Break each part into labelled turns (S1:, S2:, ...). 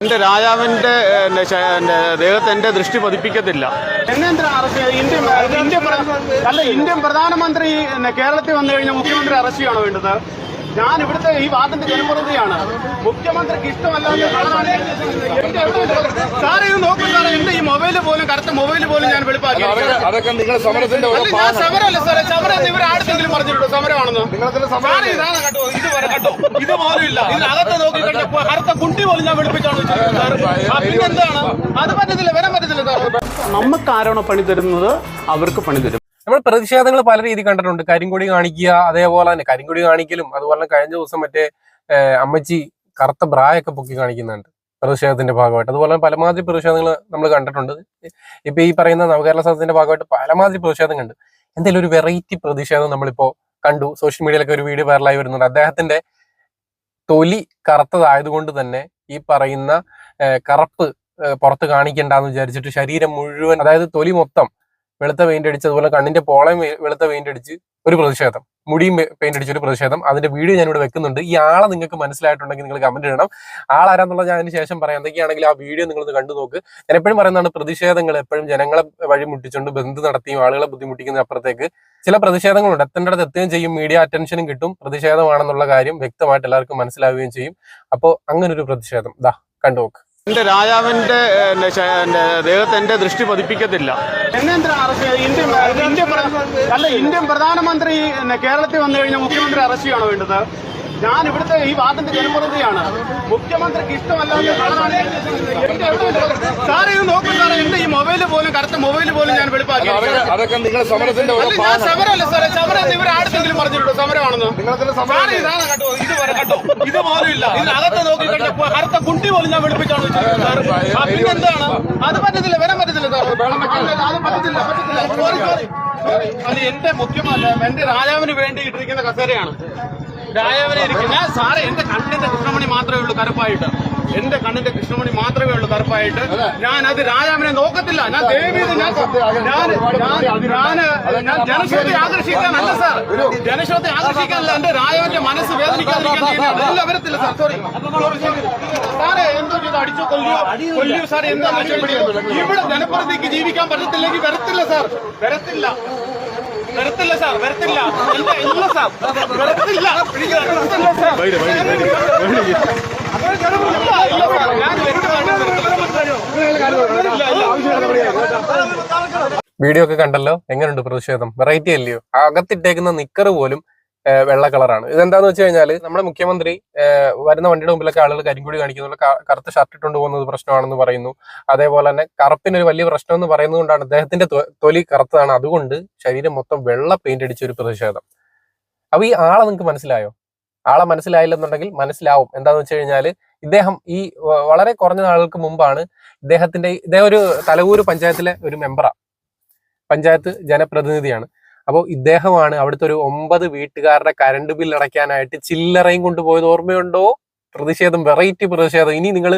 S1: എന്റെ രാജാവിന്റെ ദേഹത്തെ എന്റെ ദൃഷ്ടി പതിപ്പിക്കത്തില്ല. അല്ല ഇന്ത്യൻ പ്രധാനമന്ത്രി കേരളത്തിൽ വന്നു കഴിഞ്ഞാൽ മുഖ്യമന്ത്രി അറസ്റ്റ് ചെയ്യണോ വേണ്ടത്? ഞാൻ ഇവിടുത്തെ ഈ വാർഡിന്റെ ജനപ്രതിയാണ് മുഖ്യമന്ത്രിക്ക് ഇഷ്ടമല്ലാതെ സാറേ ഇത് നോക്കൂ സാറേ എന്റെ ഈ മൊബൈൽ പോലും കറക്റ്റ് മൊബൈൽ പോലും ഞാൻ വെളിപ്പാക്കി.
S2: അതൊക്കെ അതൊക്കെ നിങ്ങൾ സമരത്തിന്റെ
S1: ഞാൻ സമരമല്ല സാറേ സമരം ഇവർ ആടുത്തെങ്കിലും പറഞ്ഞിട്ടുണ്ടോ? സമരമാണെന്ന്? സാറേ ഇതാണ് കേട്ടോ ഇത് വരെ കേട്ടോ. ഇത് പോലും ഇല്ല. ഇതിനകത്ത് നോക്കി കഴിഞ്ഞപ്പോ കറുത്ത കുണ്ടി പോലും ഞാൻ വെളുപ്പിച്ചാണ് പിന്നെന്താണ് അത് പറ്റത്തില്ല വരാൻ പറ്റത്തില്ല സാർ നമുക്ക് ആരാണോ പണി തരുന്നത് അവർക്ക് പണി തരും.
S3: നമ്മൾ പ്രതിഷേധങ്ങൾ പല രീതി കണ്ടിട്ടുണ്ട്. കരിങ്കൊടി കാണിക്കുക അതേപോലെ തന്നെ കരിങ്കൊടി കാണിക്കലും അതുപോലെ തന്നെ കഴിഞ്ഞ ദിവസം മറ്റേ അമ്മച്ചി കറുത്ത ബ്രായൊക്കെ പൊക്കി കാണിക്കുന്നുണ്ട് പ്രതിഷേധത്തിന്റെ ഭാഗമായിട്ട്. അതുപോലെ പലമാതിരി പ്രതിഷേധങ്ങൾ നമ്മൾ കണ്ടിട്ടുണ്ട്. ഇപ്പൊ ഈ പറയുന്ന നവകേരള സദസ്സിന്റെ ഭാഗമായിട്ട് പലമാതിരി പ്രതിഷേധം കണ്ട് എന്തെങ്കിലും ഒരു വെറൈറ്റി പ്രതിഷേധം നമ്മളിപ്പോ കണ്ടു. സോഷ്യൽ മീഡിയയിലൊക്കെ ഒരു വീഡിയോ വൈറലായി വരുന്നുണ്ട്. അദ്ദേഹത്തിന്റെ തൊലി കറുത്തതായതുകൊണ്ട് തന്നെ ഈ പറയുന്ന കറപ്പ് പുറത്ത് കാണിക്കണ്ടെന്ന് വിചാരിച്ചിട്ട് ശരീരം മുഴുവൻ അതായത് തൊലി മൊത്തം വെളുത്ത പെയിന്റ് അടിച്ച് അതുപോലെ കണ്ണിന്റെ പോളയും വെളുത്ത പെയിന്റ് അടിച്ച് ഒരു പ്രതിഷേധം. മുടിയും പെയിന്റ് അടിച്ച് ഒരു പ്രതിഷേധം. അതിന്റെ വീഡിയോ ഞാൻ ഇവിടെ വെക്കുന്നുണ്ട്. ഈ ആളെ നിങ്ങൾക്ക് മനസ്സിലായിട്ടുണ്ടെങ്കിൽ നിങ്ങൾ കമന്റ് ഇടണം. ആളാരാന്നുള്ളത് ഞാൻ അതിന് ശേഷം പറയാം. എന്തൊക്കെയാണെങ്കിൽ ആ വീഡിയോ നിങ്ങളൊന്ന് കണ്ടു നോക്ക്. ഞാൻ എപ്പോഴും പറയുന്നതാണ് പ്രതിഷേധങ്ങൾ എപ്പോഴും ജനങ്ങളെ വഴിമുട്ടിച്ചുകൊണ്ട് ബന്ധു നടത്തിയും ആളുകളെ ബുദ്ധിമുട്ടിക്കുന്ന അപ്പുറത്തേക്ക് ചില പ്രതിഷേധങ്ങളുണ്ട്. എത്തേണ്ടത് എത്തുകയും ചെയ്യും. മീഡിയ അറ്റൻഷനും കിട്ടും. പ്രതിഷേധമാണെന്നുള്ള കാര്യം വ്യക്തമായിട്ട് എല്ലാവർക്കും മനസ്സിലാവുകയും ചെയ്യും. അപ്പോൾ അങ്ങനൊരു പ്രതിഷേധം. ദാ കണ്ടു നോക്ക്.
S1: എന്റെ രാജാവിന്റെ ദേഹത്തെ എന്റെ ദൃഷ്ടി പതിപ്പിക്കത്തില്ല. ഇന്ത്യൻ പ്രധാനമന്ത്രി കേരളത്തിൽ വന്നു കഴിഞ്ഞാൽ മുഖ്യമന്ത്രി അറസ്റ്റ് ചെയ്യണോ വേണ്ടത്? ഞാൻ ഇവിടുത്തെ ഈ വാദത്തിന്റെ ജനപ്രതിനിധിയാണ്. മുഖ്യമന്ത്രിക്ക് ഇഷ്ടമല്ലാതെ സാറേ ഇത് നോക്കൂ സാറേ എന്റെ ഈ മൊബൈൽ പോലും കറക്റ്റ് മൊബൈൽ പോലും ഞാൻ വെളിപ്പാക്കി.
S2: അതൊക്കെ നിങ്ങൾ സമരത്തിന്റെ
S1: ഞാൻ സമരമല്ല സാറേ സമരം ഇവർ ആടുത്തെങ്കിലും പറഞ്ഞിട്ടുണ്ടോ? സമരമാണെന്ന്? സാറേ ഇതാണ് കേട്ടോ ഇത് വരെ കേട്ടോ. ഇത് പോലും ഇല്ല ഇതിനകത്ത് നോക്കി കഴിഞ്ഞപ്പോ അടുത്ത കുണ്ടി പോലും ഞാൻ വെളുപ്പിച്ചാണ് പിന്നെന്താണ് അത് പറ്റത്തില്ല വരാൻ പറ്റത്തില്ല സാർ അല്ല, അത് പറ്റത്തില്ല പറ്റത്തില്ല. സോറി സോറി അത് എന്റെ മുഖ്യമല്ല എന്റെ രാജാവിന് വേണ്ടി ഇട്ടിരിക്കുന്ന കസേരയാണ്. ഞാൻ സാറേ എന്റെ കണ്ണിന്റെ കൃഷ്ണമണി മാത്രമേ ഉള്ളൂ കറുപ്പായിട്ട്. എന്റെ കണ്ണിന്റെ കൃഷ്ണമണി മാത്രമേ ഉള്ളൂ കറുപ്പായിട്ട്. ഞാൻ അത് രാജാവിനെ നോക്കത്തില്ല. ഞാൻ ദേവീത് ഞാൻ ഞാൻ ജനശ്രദ്ധ ആകർഷിക്കാനല്ല സാർ. ജനശ്രദ്ധ ആകർഷിക്കാനല്ല എന്റെ രാജാവിന്റെ മനസ്സ് വേദനിക്കാതിരിക്കാൻ വരത്തില്ല സാർ. സോറി സാറേ എന്തോ ചെയ്ത്? അടിച്ചു കൊല്ലിയോ? കൊല്ലിയോ സാറേ? എന്താ ഇവിടെ ജനപ്രതിക്ക് ജീവിക്കാൻ പറ്റത്തില്ലെങ്കിൽ വരത്തില്ല സാർ. വരത്തില്ല. വരത്തില്ല സാർ വരത്തില്ല. ഇല്ല സാർ. വരത്തില്ല. വരത്തില്ല സാർ.
S3: വീഡിയോ ഒക്കെ കണ്ടല്ലോ? എങ്ങനെയുണ്ട് പ്രതിഷേധം? വെറൈറ്റി അല്ലയോ? അകത്തിട്ടേക്കുന്ന നിക്കർ പോലും വെള്ള കളറാണ്. ഇതെന്താന്ന് വെച്ച് കഴിഞ്ഞാൽ നമ്മുടെ മുഖ്യമന്ത്രി വരുന്ന വണ്ടിയുടെ മുമ്പിലൊക്കെ ആളുകൾ കരിങ്കുടി കാണിക്കുന്നു. കറുത്ത ഷർട്ട് ഇട്ടുകൊണ്ട് പോകുന്നത് പ്രശ്നമാണെന്ന് പറയുന്നു. അതേപോലെ തന്നെ കറുപ്പിന് ഒരു വലിയ പ്രശ്നം എന്ന് പറയുന്നത് കൊണ്ടാണ് അദ്ദേഹത്തിന്റെ തൊലി കറുത്തതാണ്. അതുകൊണ്ട് ശരീരം മൊത്തം വെള്ള പെയിന്റ് അടിച്ച ഒരു പ്രതിഷേധം. അപ്പൊ ഈ ആളെ നിങ്ങൾക്ക് മനസ്സിലായോ? ആളെ മനസ്സിലായില്ലെന്നുണ്ടെങ്കിൽ മനസ്സിലാവും. എന്താന്ന് വെച്ച് കഴിഞ്ഞാൽ ഇദ്ദേഹം ഈ വളരെ കുറഞ്ഞ നാളുകൾക്ക് മുമ്പാണ് ഇദ്ദേഹത്തിന്റെ ഇദ്ദേഹം ഒരു തലവൂര് പഞ്ചായത്തിലെ ഒരു മെമ്പറാണ് പഞ്ചായത്ത് ജനപ്രതിനിധിയാണ്. അപ്പോൾ ഇദ്ദേഹമാണ് അവിടുത്തെ ഒരു ഒമ്പത് വീട്ടുകാരുടെ കരണ്ട് ബില്ല് അടയ്ക്കാനായിട്ട് ചില്ലറയും കൊണ്ടുപോയത്. ഓർമ്മയുണ്ടോ? പ്രതിഷേധം വെറൈറ്റി പ്രതിഷേധം. ഇനി നിങ്ങൾ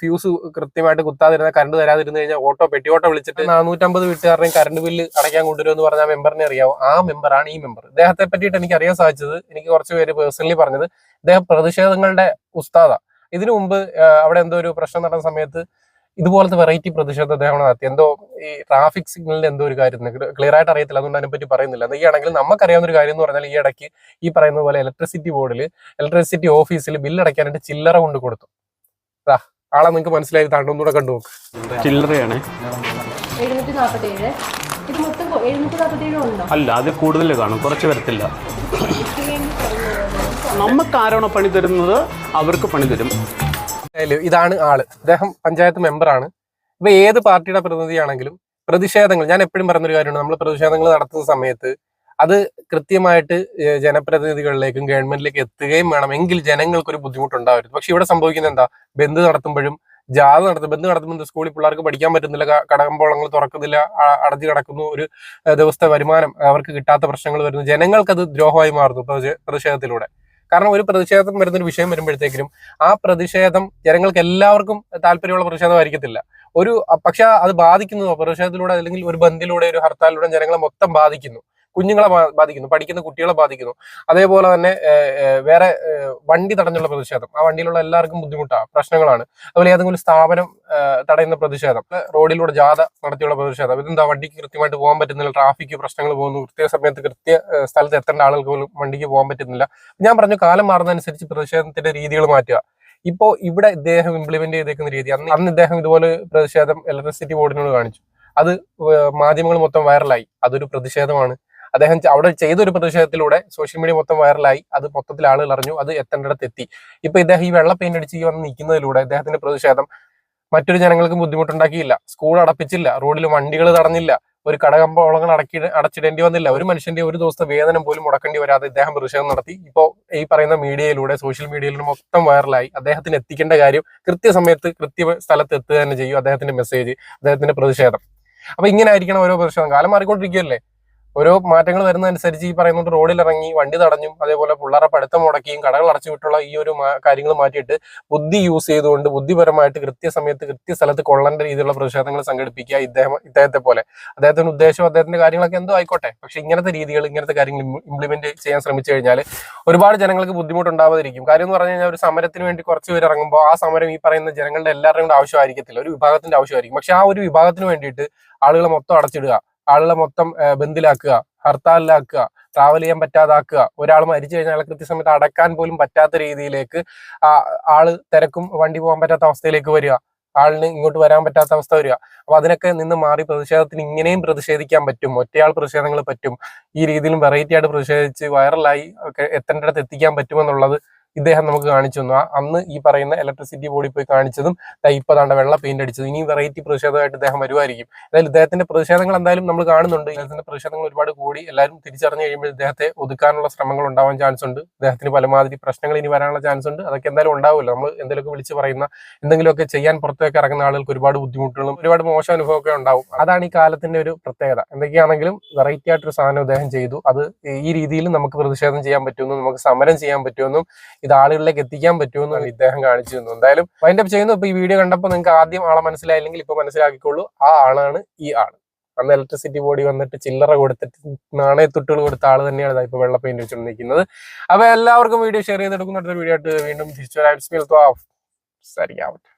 S3: ഫ്യൂസ് കൃത്യമായിട്ട് കുത്താതിരുന്ന കറണ്ട് തരാതിരുന്നു കഴിഞ്ഞാൽ ഓട്ടോ പെട്ടി ഓട്ടോ വിളിച്ചിട്ട് നാനൂറ്റമ്പത് വീട്ടുകാരുടെയും കറണ്ട് ബില്ല് അടയ്ക്കാൻ കൊണ്ടുവരുമെന്ന് പറഞ്ഞ ആ മെമ്പറിനെ അറിയാവോ? ആ മെമ്പറാണ് ഈ മെമ്പർ ഇദ്ദേഹത്തെ പറ്റിയിട്ട് എനിക്ക് അറിയാൻ സാധിച്ചത് എനിക്ക് കുറച്ച് പേര് പേഴ്സണലി പറഞ്ഞത് ഇദ്ദേഹം പ്രതിഷേധങ്ങളുടെ ഉസ്താദ. ഇതിനു മുമ്പ് അവിടെ എന്തോ ഒരു പ്രശ്നം നടന്ന സമയത്ത് ഇതുപോലത്തെ വെറൈറ്റി പ്രതിഷേധം അദ്ദേഹം നടത്തി. എന്തോ ഈ ട്രാഫിക് സിഗ്നലിൽ എന്തോ ഒരു കാര്യം ക്ലിയർ ആയിട്ട് അറിയത്തില്ല. അതുകൊണ്ട് അതിനെപ്പറ്റി പറയുന്നില്ല. ഈ ആണെങ്കിൽ നമുക്കറിയാവുന്ന ഒരു കാര്യം എന്ന് പറഞ്ഞാൽ ഈ ഇടയ്ക്ക് ഈ പറയുന്ന പോലെ ഇലക്ട്രിസിറ്റി ബോർഡിൽ ഇലക്ട്രിസിറ്റി ഓഫീസിൽ ബില്ല് അടയ്ക്കാനായിട്ട് ചില്ലറ കൊണ്ട് കൊടുത്തു. ദാ, ആളെ നിങ്ങൾക്ക് മനസ്സിലായി. താണ്ടൊന്നുകൂടെ കണ്ടു നോക്ക്.
S1: ചില്ലറയാണ്. അല്ല അത് കൂടുതൽ കാണും. കുറച്ച് വരത്തില്ല. നമുക്ക് ആരാണോ പണി തരുന്നത് അവർക്ക് പണി തരും.
S3: ഇതാണ് ആൾ. അദ്ദേഹം പഞ്ചായത്ത് മെമ്പറാണ്. ഇപ്പൊ ഏത് പാർട്ടിയുടെ പ്രതിനിധിയാണെങ്കിലും പ്രതിഷേധങ്ങൾ ഞാൻ എപ്പോഴും പറഞ്ഞൊരു കാര്യമാണ് നമ്മൾ പ്രതിഷേധങ്ങൾ നടത്തുന്ന സമയത്ത് അത് കൃത്യമായിട്ട് ജനപ്രതിനിധികളിലേക്കും ഗവൺമെന്റിലേക്ക് എത്തുകയും വേണം. എങ്കിൽ ജനങ്ങൾക്കൊരു ബുദ്ധിമുട്ടുണ്ടാവരുത്. പക്ഷെ ഇവിടെ സംഭവിക്കുന്നത് എന്താ? ബന്ദ് നടത്തുമ്പോഴും ജാഥ നടത്തും ബന്ദ് നടത്തുമ്പോൾ സ്കൂളിൽ പിള്ളേർക്ക് പഠിക്കാൻ പറ്റുന്നില്ല കടകമ്പോളങ്ങൾ തുറക്കുന്നില്ല അടഞ്ഞു കിടക്കുന്നു ഒരു ദിവസത്തെ വരുമാനം അവർക്ക് കിട്ടാത്ത പ്രശ്നങ്ങൾ വരുന്നു. ജനങ്ങൾക്കത് ദ്രോഹമായി മാറുന്നു പ്രതിഷേ- പ്രതിഷേധത്തിലൂടെ. കാരണം ഒരു പ്രതിഷേധം വരുന്ന ഒരു വിഷയം വരുമ്പോഴത്തേക്കും ആ പ്രതിഷേധം ജനങ്ങൾക്ക് എല്ലാവർക്കും താല്പര്യമുള്ള പ്രതിഷേധമായിരിക്കത്തില്ല ഒരു പക്ഷെ അത് ബാധിക്കുന്നു. പ്രതിഷേധത്തിലൂടെ അല്ലെങ്കിൽ ഒരു ബന്ദിലൂടെ ഒരു ഹർത്താലിലൂടെ ജനങ്ങളെ മൊത്തം ബാധിക്കുന്നു. കുഞ്ഞുങ്ങളെ ബാധിക്കുന്നു പഠിക്കുന്ന കുട്ടികളെ ബാധിക്കുന്നു. അതേപോലെ തന്നെ വേറെ വണ്ടി തടഞ്ഞുള്ള പ്രതിഷേധം. ആ വണ്ടിയിലുള്ള എല്ലാവർക്കും ബുദ്ധിമുട്ടാണ് പ്രശ്നങ്ങളാണ്. അതുപോലെ ഏതെങ്കിലും സ്ഥാപനം തടയുന്ന പ്രതിഷേധം റോഡിലൂടെ ജാഥ നടത്തിയുള്ള പ്രതിഷേധം ഇതെന്താ വണ്ടിക്ക് കൃത്യമായിട്ട് പോകാൻ പറ്റുന്നില്ല ട്രാഫിക് പ്രശ്നങ്ങൾ പോകുന്നു കൃത്യ സമയത്ത് കൃത്യ സ്ഥലത്ത് എത്തേണ്ട ആളുകൾക്ക് പോലും വണ്ടിക്ക് പോകാൻ പറ്റുന്നില്ല. ഞാൻ പറഞ്ഞു കാലം മാറുന്നതനുസരിച്ച് പ്രതിഷേധത്തിന്റെ രീതികൾ മാറ്റുക. ഇപ്പോ ഇവിടെ ഇദ്ദേഹം ഇംപ്ലിമെന്റ് ചെയ്തേക്കുന്ന രീതി അന്ന് അന്ന് ഇദ്ദേഹം ഇതുപോലെ പ്രതിഷേധം ഇലക്ട്രിസിറ്റി ബോർഡിനോട് കാണിച്ചു. അത് മാധ്യമങ്ങൾ മൊത്തം വൈറലായി അതൊരു പ്രതിഷേധമാണ്. അദ്ദേഹം അവിടെ ചെയ്ത ഒരു പ്രതിഷേധത്തിലൂടെ സോഷ്യൽ മീഡിയ മൊത്തം വൈറലായി അത് മൊത്തത്തിൽ ആളുകൾ അറിഞ്ഞു. അത് എത്തേണ്ടിടത്ത് എത്തി. ഇപ്പൊ ഇദ്ദേഹം ഈ വെള്ള പെയിന്റ് അടിച്ച് വന്ന് നിൽക്കുന്നതിലൂടെ അദ്ദേഹത്തിന്റെ പ്രതിഷേധം മറ്റൊരു ജനങ്ങൾക്ക് ബുദ്ധിമുട്ടുണ്ടാക്കിയില്ല. സ്കൂൾ അടപ്പിച്ചില്ല. റോഡിൽ വണ്ടികൾ തടഞ്ഞില്ല. ഒരു കടകമ്പോളങ്ങൾ അടക്കി അടച്ചിടേണ്ടി വന്നില്ല. ഒരു മനുഷ്യന്റെ ഒരു ദിവസത്തെ വേതനം പോലും മുടക്കേണ്ടി വരാതെ ഇദ്ദേഹം പ്രതിഷേധം നടത്തി. ഇപ്പോൾ ഈ പറയുന്ന മീഡിയയിലൂടെ സോഷ്യൽ മീഡിയയിലൂടെ മൊത്തം വൈറലായി അദ്ദേഹത്തിന് എത്തിക്കേണ്ട കാര്യം കൃത്യസമയത്ത് കൃത്യ സ്ഥലത്ത് എത്തുക തന്നെ ചെയ്യും അദ്ദേഹത്തിന്റെ മെസ്സേജ് അദ്ദേഹത്തിന്റെ പ്രതിഷേധം. അപ്പൊ ഇങ്ങനെ ആയിരിക്കണം ഓരോ പ്രതിഷേധം. കാലം മാറിക്കൊണ്ടിരിക്കുകയല്ലേ? ഓരോ മാറ്റങ്ങൾ വരുന്നതനുസരിച്ച് ഈ പറയുന്നത് റോഡിൽ ഇറങ്ങി വണ്ടി തടഞ്ഞും അതേപോലെ പിള്ളേരെ പഠിത്തം മുടക്കിയും കടകൾ അടച്ചു വിട്ടുള്ള ഈ ഒരു കാര്യങ്ങൾ മാറ്റിയിട്ട് ബുദ്ധി യൂസ് ചെയ്തുകൊണ്ട് ബുദ്ധിപരമായിട്ട് കൃത്യസമയത്ത് കൃത്യസ്ഥലത്ത് കൊള്ളേണ്ട രീതിയിലുള്ള പ്രതിഷേധങ്ങൾ സംഘടിപ്പിക്കുക ഇദ്ദേഹം ഇദ്ദേഹത്തെ പോലെ. അദ്ദേഹത്തിന്റെ ഉദ്ദേശം അദ്ദേഹത്തിന്റെ കാര്യങ്ങളൊക്കെ എന്തോ ആയിക്കോട്ടെ. പക്ഷെ ഇങ്ങനത്തെ രീതികൾ ഇങ്ങനത്തെ കാര്യങ്ങൾ ഇംപ്ലിമെന്റ് ചെയ്യാൻ ശ്രമിച്ചു കഴിഞ്ഞാൽ ഒരുപാട് ജനങ്ങൾക്ക് ബുദ്ധിമുട്ടുണ്ടാവാതിരിക്കും. കാര്യം എന്ന് പറഞ്ഞു കഴിഞ്ഞാൽ ഒരു സമരത്തിന് വേണ്ടി കുറച്ച് പേര് ഇറങ്ങുമ്പോൾ ആ സമരം ഈ പറയുന്ന ജനങ്ങളുടെ എല്ലാവരുടെയും കൂടെ ആവശ്യമായിരിക്കത്തില്ല. ഒരു വിഭാഗത്തിന്റെ ആവശ്യമായിരിക്കും. പക്ഷെ ആ ഒരു വിഭാഗത്തിന് വേണ്ടിയിട്ട് ആളുകളെ മൊത്തം അടച്ചിടുക ആളുകളെ മൊത്തം ബന്ദിലാക്കുക ഹർത്താലിലാക്കുക ട്രാവൽ ചെയ്യാൻ പറ്റാതാക്കുക ഒരാൾ മരിച്ചു കഴിഞ്ഞാൽ കൃത്യസമയത്ത് അടക്കാൻ പോലും പറ്റാത്ത രീതിയിലേക്ക് ആൾ തിരക്കും വണ്ടി പോകാൻ പറ്റാത്ത അവസ്ഥയിലേക്ക് വരിക. ആളിന് ഇങ്ങോട്ട് വരാൻ പറ്റാത്ത അവസ്ഥ വരിക. അപ്പൊ അതിനൊക്കെ നിന്ന് മാറി പ്രതിഷേധത്തിന് ഇങ്ങനെയും പ്രതിഷേധിക്കാൻ പറ്റും. ഒറ്റയാൾ പ്രതിഷേധങ്ങൾ പറ്റും. ഈ രീതിയിലും വെറൈറ്റി ആയിട്ട് പ്രതിഷേധിച്ച് വൈറലായി ഒക്കെ എത്തേണ്ടിടത്ത് എത്തിക്കാൻ പറ്റുമെന്നുള്ളത് ഇദ്ദേഹം നമുക്ക് കാണിച്ചു തന്നു. അന്ന് ഈ പറയുന്ന ഇലക്ട്രിസിറ്റി ബോർഡിൽ പോയി കാണിച്ചതും ദാ ഇപ്പൊ താണ്ട വെള്ള പെയിന്റ് അടിച്ചത്. ഇനി വെറൈറ്റി പ്രതിഷേധമായിട്ട് ഇദ്ദേഹം വരുമായിരിക്കും അതായത് ഇദ്ദേഹത്തിന്റെ പ്രതിഷേധങ്ങൾ എന്തായാലും നമ്മൾ കാണുന്നുണ്ട്. ഇദ്ദേഹത്തിന്റെ പ്രതിഷേധങ്ങൾ ഒരുപാട് കൂടി എല്ലാവരും തിരിച്ചറിഞ്ഞു കഴിയുമ്പോൾ ഇദ്ദേഹത്തെ ഒതുക്കാനുള്ള ശ്രമങ്ങൾ ഉണ്ടാവാൻ ചാൻസ് ഉണ്ട്. ഇദ്ദേഹത്തിന് പലമാതിരി പ്രശ്നങ്ങൾ ഇനി വരാനുള്ള ചാൻസ് ഉണ്ട്. അതൊക്കെ എന്തായാലും ഉണ്ടാവില്ല നമ്മൾ എന്തെങ്കിലുമൊക്കെ വിളിച്ച് പറയുന്ന എന്തെങ്കിലുമൊക്കെ ചെയ്യാൻ പുറത്തേക്ക് ഇറങ്ങുന്ന ആളുകൾക്ക് ഒരുപാട് ബുദ്ധിമുട്ടുകളും ഒരുപാട് മോശം അനുഭവമൊക്കെ ഉണ്ടാവും. അതാണ് ഈ കാലത്തിന്റെ ഒരു പ്രത്യേകത. എന്തൊക്കെയാണെങ്കിലും വെറൈറ്റി ആയിട്ടൊരു സാധനം ഇദ്ദേഹം ചെയ്തു. അത് ഈ രീതിയിൽ നമുക്ക് പ്രതിഷേധം ചെയ്യാൻ പറ്റുമെന്നും നമുക്ക് സമരം ചെയ്യാൻ പറ്റുമെന്നും ഇത് ആളുകളിലേക്ക് എത്തിക്കാൻ പറ്റുമെന്നാണ് ഇദ്ദേഹം കാണിച്ചു തന്നു എന്തായാലും വൈൻഡപ്പ് ചെയ്യുന്നു. ഇപ്പൊ ഈ വീഡിയോ കണ്ടപ്പോൾ നിങ്ങൾക്ക് ആദ്യം ആളെ മനസ്സിലായില്ലെങ്കിൽ ഇപ്പൊ മനസ്സിലാക്കിക്കോളൂ. ആ ആളാണ് ഈ ആൾ അന്ന് ഇലക്ട്രിസിറ്റി ബോഡി വന്നിട്ട് ചില്ലറ കൊടുത്തിട്ട് നാണയത്തുട്ടുകൾ കൊടുത്ത ആൾ തന്നെയാണ് ഇപ്പൊ വെള്ള പെയിന്റ് വെച്ചുകൊണ്ട് നിൽക്കുന്നത് അപ്പൊ എല്ലാവർക്കും വീഡിയോ ഷെയർ ചെയ്തെടുക്കുന്ന അടുത്ത വീഡിയോ ആയിട്ട് വീണ്ടും തിരിച്ചു വരാം. സരിയാവട്ടെ